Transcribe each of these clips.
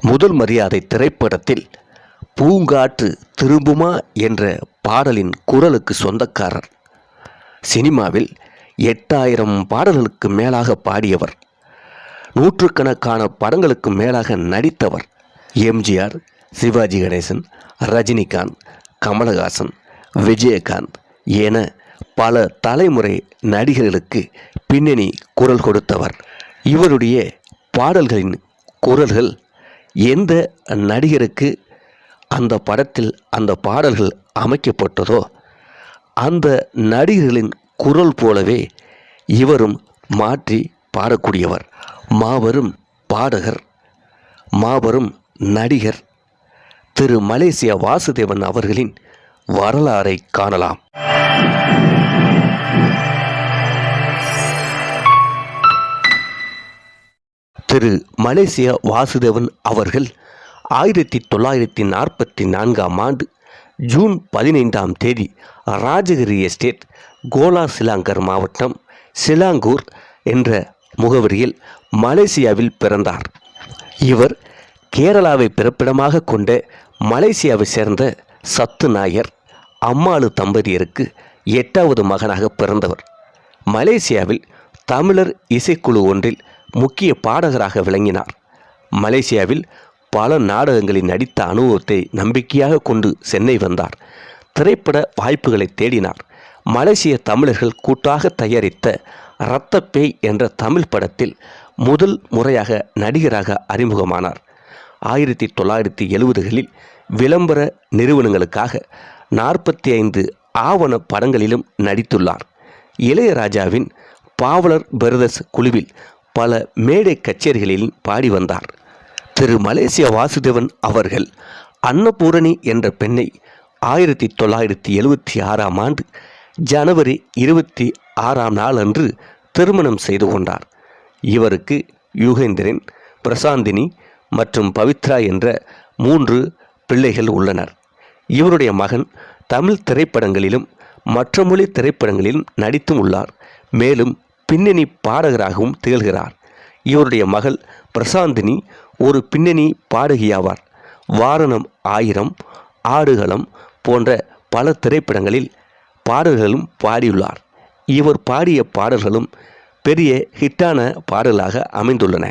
முதல் மரியாதை திரைப்படத்தில் பூங்காற்று திரும்புமா என்ற பாடலின் குரலுக்கு சொந்தக்காரர். சினிமாவில் எட்டாயிரம் பாடல்களுக்கு மேலாக பாடியவர். நூற்றுக்கணக்கான படங்களுக்கு மேலாக நடித்தவர். எம்ஜிஆர் சிவாஜி கணேசன் ரஜினிகாந்த் கமலஹாசன் விஜயகாந்த் என பல தலைமுறை நடிகர்களுக்கு பின்னணி குரல் கொடுத்தவர். இவருடைய பாடல்களின் குரல்கள் எந்த நடிகருக்கு அந்த படத்தில் அந்த பாடல்கள் அமைக்கப்பட்டதோ அந்த நடிகர்களின் குரல் போலவே இவரும் மாற்றி பாடக்கூடியவர். மாபெரும் பாடகர் மாபெரும் நடிகர் திரு மலேசியா வாசுதேவன் அவர்களின் வரலாறை காணலாம். திரு மலேசியா வாசுதேவன் அவர்கள் ஆயிரத்தி தொள்ளாயிரத்தி நாற்பத்தி நான்காம் ஆண்டு ஜூன் பதினைந்தாம் தேதி ராஜகிரி எஸ்டேட் கோலா சிலாங்கர் மாவட்டம் சிலாங்கூர் என்ற முகவரியில் மலேசியாவில் பிறந்தார். இவர் கேரளாவை பிறப்பிடமாக கொண்ட மலேசியாவை சேர்ந்த சத்து நாயர் அம்மாளு தம்பதியருக்கு எட்டாவது மகனாக பிறந்தவர். மலேசியாவில் தமிழர் இசைக்குழு ஒன்றில் முக்கிய பாடகராக விளங்கினார். மலேசியாவில் பல நாடகங்களில் நடித்த அனுபவத்தை நம்பிக்கையாக கொண்டு சென்னை வந்தார். திரைப்பட வாய்ப்புகளை தேடினார். மலேசிய தமிழர்கள் கூட்டாக தயாரித்த இரத்தப்பேய் என்ற தமிழ் படத்தில் முதல் முறையாக நடிகராக அறிமுகமானார். ஆயிரத்தி தொள்ளாயிரத்தி எழுபதுகளில் விளம்பர நிறுவனங்களுக்காக நாற்பத்தி ஐந்து ஆவண படங்களிலும் நடித்துள்ளார். இளையராஜாவின் பாவலர் பிரதர்ஸ் குழுவில் பல மேடை கச்சேரிகளில் பாடி வந்தார். திரு. மலேசியா வாசுதேவன் அவர்கள் அன்னபூரணி என்ற பெண்ணை ஆயிரத்தி தொள்ளாயிரத்தி எழுவத்தி ஆறாம் ஆண்டு ஜனவரி இருபத்தி ஆறாம் நாள் அன்று திருமணம் செய்து கொண்டார். இவருக்கு யுகேந்திரன் பிரசாந்தினி மற்றும் பவித்ரா என்ற மூன்று பிள்ளைகள் உள்ளனர். இவருடைய மகன் தமிழ் திரைப்படங்களிலும் மற்ற மொழி திரைப்படங்களிலும் நடித்தும் உள்ளார். மேலும் பின்னணி பாடகராகவும் திகழ்கிறார். இவருடைய மகள் பிரசாந்தினி ஒரு பின்னணி பாடகியாவார். வாரணம் ஆயிரம் ஆடுகளம் போன்ற பல திரைப்படங்களில் பாடல்களும் பாடியுள்ளார். இவர் பாடிய பாடல்களும் பெரிய ஹிட்டான பாடலாக அமைந்துள்ளன.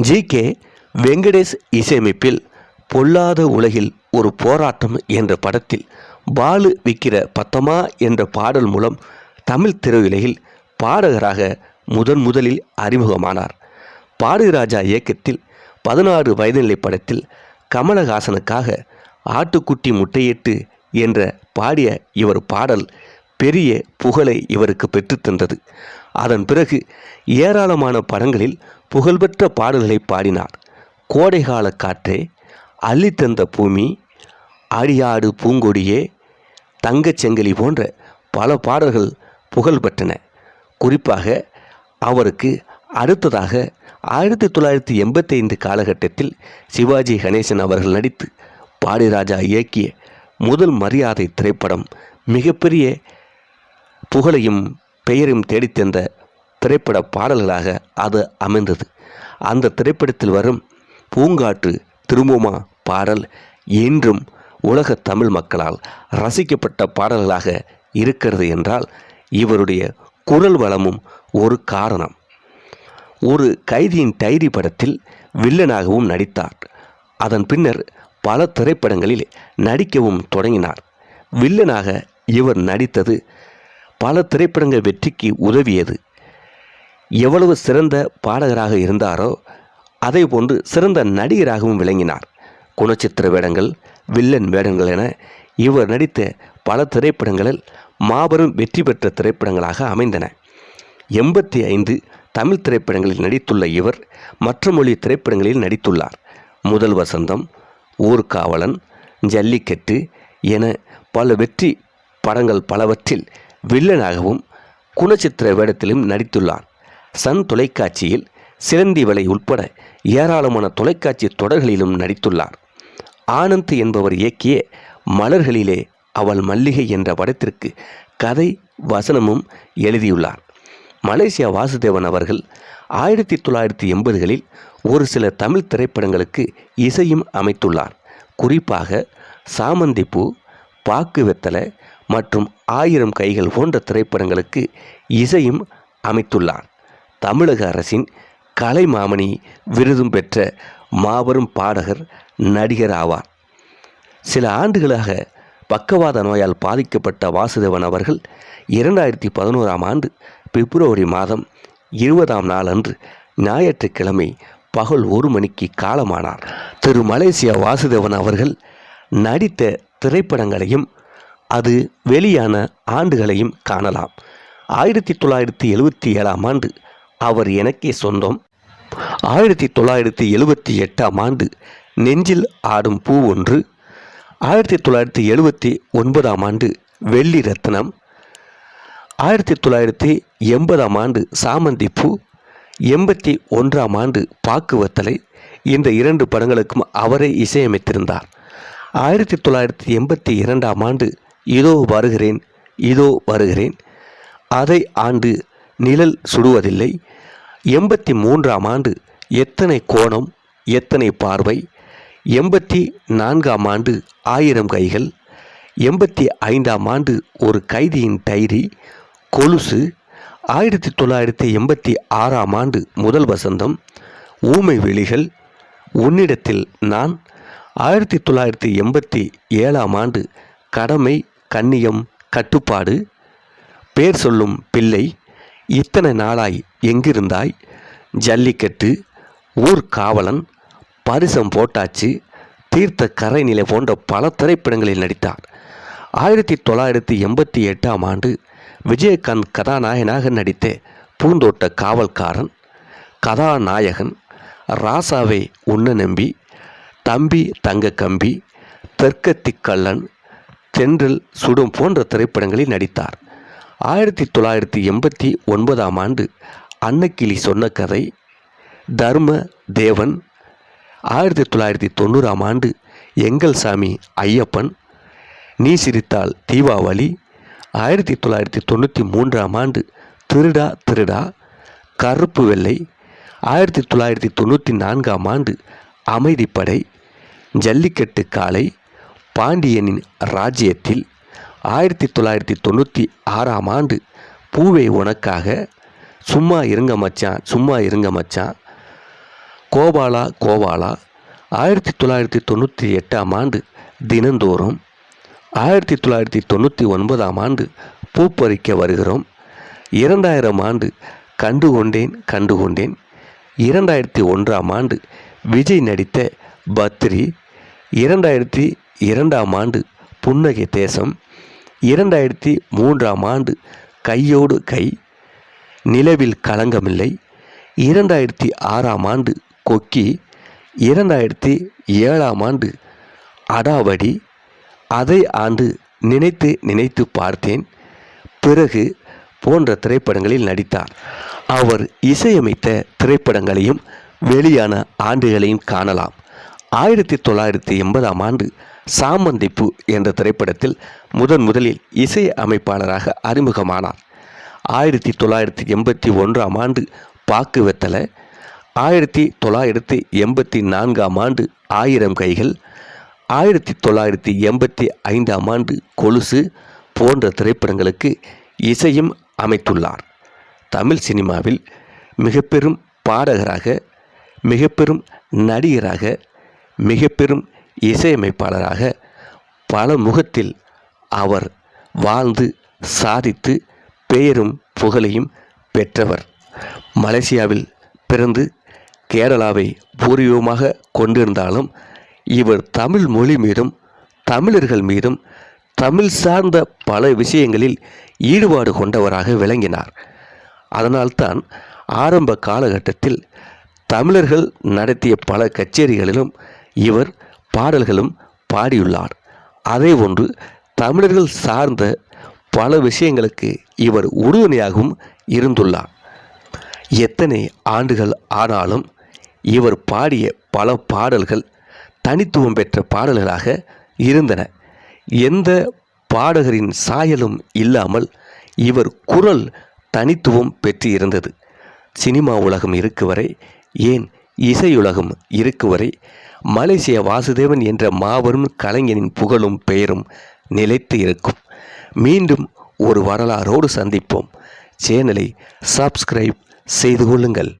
ஜி. கே. வெங்கடேஷ் இசையமைப்பில் பொல்லாத உலகில் ஒரு போராட்டம் என்ற படத்தில் பாலு விக்கிற பத்தமா என்ற பாடல் மூலம் தமிழ் திரையுலகில் பாடகராக முதன் முதலில் அறிமுகமானார். பாடுராஜா இயக்கத்தில் பதினாறு வயதுநிலை படத்தில் கமலஹாசனுக்காக ஆட்டுக்குட்டி முட்டையிட்டு என்ற பாடிய இவர் பாடல் பெரிய புகழை இவருக்கு பெற்றுத்தந்தது அதன் பிறகு ஏராளமான படங்களில் புகழ்பெற்ற பாடல்களை பாடினார். கோடைகால காற்றே அள்ளித்தந்த பூமி அடியாடு பூங்கொடியே தங்கச் செங்கலி போன்ற பல பாடல்கள் புகழ் பெற்றன குறிப்பாக அவருக்கு அடுத்ததாக ஆயிரத்தி தொள்ளாயிரத்தி எண்பத்தி ஐந்து காலகட்டத்தில் சிவாஜி கணேசன் அவர்கள் நடித்து பாடிராஜா இயக்கிய முதல் மரியாதை திரைப்படம் மிகப்பெரிய புகழையும் பெயரையும் தேடித்தந்த திரைப்பட பாடல்களாக அது அமைந்தது. அந்த திரைப்படத்தில் வரும் பூங்காற்று திரும்புமா பாடல் என்றும் உலக தமிழ் மக்களால் ரசிக்கப்பட்ட பாடல்களாக இருக்கிறது என்றால் இவருடைய குரல் வளமும் ஒரு காரணம். ஒரு கைதியின் டைரி படத்தில் வில்லனாகவும் நடித்தார். அதன் பின்னர் பல திரைப்படங்களில் நடிக்கவும் தொடங்கினார். வில்லனாக இவர் நடித்தது பல திரைப்படங்கள் வெற்றிக்கு உதவியது. எவ்வளவு சிறந்த பாடகராக இருந்தாரோ அதே போன்று சிறந்த நடிகராகவும் விளங்கினார். குணச்சித்திர வேடங்கள் வில்லன் வேடங்கள் என இவர் நடித்த பல திரைப்படங்களில் மாபெரும் வெற்றி பெற்ற திரைப்படங்களாக அமைந்தன. எண்பத்தி ஐந்து தமிழ் திரைப்படங்களில் நடித்துள்ள இவர் மற்ற மொழி திரைப்படங்களில் நடித்துள்ளார். முதல் வசந்தம் ஊர்காவலன் ஜல்லிக்கட்டு என பல வெற்றி படங்கள் பலவற்றில் வில்லனாகவும் குணச்சித்திர வேடத்திலும் நடித்துள்ளார். சன் தொலைக்காட்சியில் சிலந்தி வலை உட்பட ஏராளமான தொலைக்காட்சி தொடர்களிலும் நடித்துள்ளார். ஆனந்த் என்பவர் இயக்கிய மலர்களிலே அவள் மல்லிகை என்ற படத்திற்கு கதை வசனமும் எழுதியுள்ளார். மலேசியா வாசுதேவன் அவர்கள் ஆயிரத்தி தொள்ளாயிரத்தி எண்பதுகளில் ஒரு சில தமிழ் திரைப்படங்களுக்கு இசையும் அமைத்துள்ளார். குறிப்பாக சாமந்திப்பூ பாக்கு வெத்தலை மற்றும் ஆயிரம் கைகள் போன்ற திரைப்படங்களுக்கு இசையும் அமைத்துள்ளார். தமிழக அரசின் கலை மாமணி விருதும் பெற்ற மாபெரும் பாடகர் நடிகர் ஆவார். சில ஆண்டுகளாக பக்கவாத நோயால் பாதிக்கப்பட்ட வாசுதேவன் அவர்கள் இரண்டாயிரத்தி பதினோராம் ஆண்டு பிப்ரவரி மாதம் இருபதாம் நாள் அன்று ஞாயிற்றுக்கிழமை பகல் ஒரு மணிக்கு காலமானார். திரு. மலேசியா வாசுதேவன் அவர்கள் நடித்த திரைப்படங்களையும் அது வெளியான ஆண்டுகளையும் காணலாம். ஆயிரத்தி தொள்ளாயிரத்தி எழுவத்தி ஏழாம் ஆண்டு அவர் எனக்கே சொந்தம். ஆயிரத்தி தொள்ளாயிரத்தி எழுவத்தி எட்டாம் ஆண்டு நெஞ்சில் ஆடும் பூ ஒன்று ஆயிரத்தி தொள்ளாயிரத்தி எழுபத்தி ஒன்பதாம் ஆண்டு வெள்ளி ரத்னம் ஆயிரத்தி தொள்ளாயிரத்தி எண்பதாம் ஆண்டு சாமந்தி பூ எண்பத்தி ஒன்றாம் ஆண்டு பாக்குவத்தலை இந்த இரண்டு படங்களுக்கும் அவரே இசையமைத்திருந்தார். ஆயிரத்தி தொள்ளாயிரத்தி எண்பத்தி இரண்டாம் ஆண்டு இதோ வருகிறேன் இதோ வருகிறேன் அதை ஆண்டு நிழல் சுடுவதில்லை. எண்பத்தி மூன்றாம் ஆண்டு எத்தனை கோணம் எத்தனை பார்வை எண்பத்தி நான்காம் ஆண்டு ஆயிரம் கைகள் எண்பத்தி ஐந்தாம் ஆண்டு ஒரு கைதியின் டைரி கொலுசு ஆயிரத்தி தொள்ளாயிரத்தி எண்பத்தி ஆறாம் ஆண்டு முதல் வசந்தம் ஊமை வெளிகள். உன்னிடத்தில் நான் ஆயிரத்தி தொள்ளாயிரத்தி எண்பத்தி ஏழாம் ஆண்டு கடமை கண்ணியம் கட்டுப்பாடு பேர் சொல்லும் பிள்ளை இத்தனை நாளாய் எங்கிருந்தாய்? ஜல்லிக்கட்டு ஊர் காவலன் பரிசம் போட்டாச்சு. தீர்த்த கரைநிலை போன்ற பல திரைப்படங்களில் நடித்தார். ஆயிரத்தி தொள்ளாயிரத்தி எண்பத்தி எட்டாம் ஆண்டு விஜயகாந்த் கதாநாயகனாக நடித்த பூந்தோட்ட காவல்காரன் கதாநாயகன் ராசாவை உண்ண நம்பி தம்பி தங்க கம்பி தெற்கத்தி கள்ளன் தென்றல் சுடும் போன்ற திரைப்படங்களில் நடித்தார். ஆயிரத்தி தொள்ளாயிரத்தி எண்பத்தி ஒன்பதாம் ஆண்டு அன்னக்கிளி சொன்ன கதை தர்ம தேவன் ஆயிரத்தி தொள்ளாயிரத்தி தொண்ணூறாம் ஆண்டு எங்கள் சாமி ஐயப்பன் நீ சிரித்தால் தீபாவளி. ஆயிரத்தி தொள்ளாயிரத்தி தொண்ணூற்றி மூன்றாம் ஆண்டு திருடா திருடா கருப்பு வெள்ளை. ஆயிரத்தி தொள்ளாயிரத்தி தொண்ணூற்றி நான்காம் ஆண்டு அமைதிப்படை. ஜல்லிக்கட்டு காளை பாண்டியனின் ராஜ்யத்தில். ஆயிரத்தி தொள்ளாயிரத்தி தொண்ணூற்றி ஆறாம் ஆண்டு பூவை உனக்காக. சும்மா இருங்க மச்சான் சும்மா இருங்க மச்சான். கோபாலா கோபாலா ஆயிரத்தி தொள்ளாயிரத்தி தொண்ணூற்றி எட்டாம் ஆண்டு தினந்தோறும் ஆயிரத்தி தொள்ளாயிரத்தி தொண்ணூற்றி ஒன்பதாம் ஆண்டு பூப்பறிக்க வருகிறோம். இரண்டாயிரம் ஆண்டு கண்டுகொண்டேன் கண்டுகொண்டேன். இரண்டாயிரத்தி ஒன்றாம் ஆண்டு விஜய் நடித்த பத்ரி. இரண்டாயிரத்தி இரண்டாம் ஆண்டு புன்னகை தேசம். இரண்டாயிரத்தி மூன்றாம் ஆண்டு கையோடு கை. நிலவில் களங்கமில்லை. இரண்டாயிரத்தி ஆறாம் ஆண்டு கொக்கி இரண்டாயிரத்தி ஏழாம் ஆண்டு அடாவடி. அதை ஆண்டு நினைத்து நினைத்து பார்த்தேன். பிறகு போன்ற திரைப்படங்களில் நடித்தார். அவர் இசையமைத்த திரைப்படங்களையும் வெளியான ஆண்டுகளையும் காணலாம். ஆயிரத்தி தொள்ளாயிரத்தி எண்பதாம் ஆண்டு சாமந்திப்பு என்ற திரைப்படத்தில் முதன் முதலில் இசை அமைப்பாளராக அறிமுகமானார். ஆயிரத்தி தொள்ளாயிரத்தி எண்பத்தி ஒன்றாம் ஆண்டு பாக்கு வெத்தலை ஆயிரத்தி தொள்ளாயிரத்தி எண்பத்தி நான்காம் ஆண்டு ஆயிரம் கைகள் ஆயிரத்தி தொள்ளாயிரத்தி எண்பத்தி ஐந்தாம் ஆண்டு கொலுசு போன்ற திரைப்படங்களுக்கு இசையும் அமைத்துள்ளார். தமிழ் சினிமாவில் மிக பெரும் பாடகராக மிக பெரும் நடிகராக மிக பெரும் இசையமைப்பாளராக பல முகத்தில் அவர் வாழ்ந்து சாதித்து பெயரும் புகழையும் பெற்றவர். மலேசியாவில் பிறந்து கேரளாவை பூர்வீகமாக கொண்டிருந்தாலும் இவர் தமிழ் மொழி மீதும் தமிழர்கள் மீதும் தமிழ் சார்ந்த பல விஷயங்களில் ஈடுபாடு கொண்டவராக விளங்கினார். அதனால்தான் ஆரம்ப காலகட்டத்தில் தமிழர்கள் நடத்திய பல கச்சேரிகளிலும் இவர் பாடல்களும் பாடியுள்ளார். அதே ஒன்று தமிழர்கள் சார்ந்த பல விஷயங்களுக்கு இவர் உறுதுணையாகவும் இருந்துள்ளார். எத்தனை ஆண்டுகள் ஆனாலும் இவர் பாடிய பல பாடல்கள் தனித்துவம் பெற்ற பாடல்களாக இருந்தன. எந்த பாடகரின் சாயலும் இல்லாமல் இவர் குரல் தனித்துவம் பெற்று இருந்தது சினிமா உலகம் இருக்கு வரை ஏன் இசையுலகம் இருக்கு வரை மலேசிய வாசுதேவன் என்ற மாபெரும் கலைஞனின் புகழும் பெயரும் நிலைத்து இருக்கும். மீண்டும் ஒரு வரலாறோடு சந்திப்போம். சேனலை சப்ஸ்கிரைப் செய்து கொள்ளுங்கள்.